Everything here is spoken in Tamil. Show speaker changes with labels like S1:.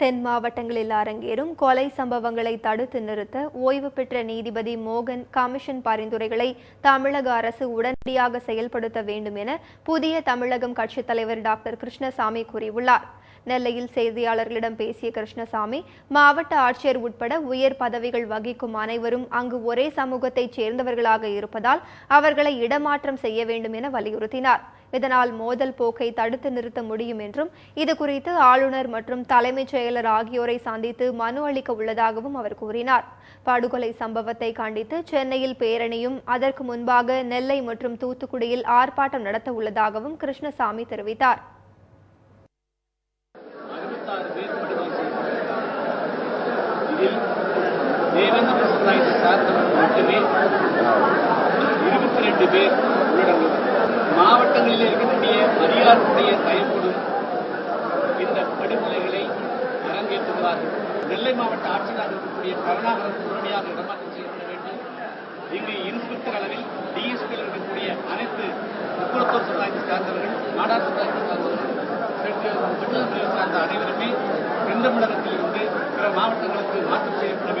S1: தென் மாவட்டங்களில் அரங்கேறும் கொலை சம்பவங்களை தடுத்து நிறுத்த ஓய்வு பெற்ற நீதிபதி மோகன் கமிஷன் பரிந்துரைகளை தமிழக அரசு உடனடியாக செயல்படுத்த வேண்டும் என புதிய தமிழகம் கட்சித் தலைவர் டாக்டர் கிருஷ்ணசாமி கூறியுள்ளார். நெல்லையில் செய்தியாளர்களிடம் பேசிய கிருஷ்ணசாமி மாவட்ட ஆட்சியர் உட்பட உயர் பதவிகள் வகிக்கும் அனைவரும் அங்கு ஒரே சமூகத்தைச் சேர்ந்தவர்களாக இருப்பதால் அவர்களை இடமாற்றம் செய்ய வேண்டும் என வலியுறுத்தினார். இதனால் மோதல் போக்கை தடுத்து நிறுத்த முடியும் என்றும் இது குறித்து ஆளுநர் மற்றும் தலைமைச் செயலர் ஆகியோரை சந்தித்து மனு அளிக்க உள்ளதாகவும் அவர் கூறினார். படுகொலை சம்பவத்தை கண்டித்து சென்னையில் பேரணியும் அதற்கு முன்பாக நெல்லை மற்றும் தூத்துக்குடியில் ஆர்ப்பாட்டம் நடத்த உள்ளதாகவும் கிருஷ்ணசாமி தெரிவித்தார்.
S2: தேவேந்திர சமுதாயத்தை சார்ந்தவர்கள் மட்டுமே இருபத்தி ரெண்டு பேர் மாவட்டங்களில் இருக்கக்கூடிய அதிகாரத்துடைய தயவுடன் இந்த படுகொலைகளை அரங்கேற்றுகிறார்கள் நெல்லை மாவட்ட ஆட்சியராக இருக்கக்கூடிய கருணாகரன் உடனடியாக இடமாற்றம் செய்யப்பட வேண்டும். இங்கு இன்ஸ்பெக்டர் அளவில் டிஎஸ்பியில் இருக்கக்கூடிய அனைத்து முக்குளத்தூர் சமுதாயத்தை சார்ந்தவர்கள் நாடார் சமுதாயத்தை சார்ந்தவர்கள் மண்டலங்களில் சார்ந்த அனைவருமே தென் தமிழகத்தில் இருந்து பிற மாவட்டங்களுக்கு மாற்றம் செய்யப்பட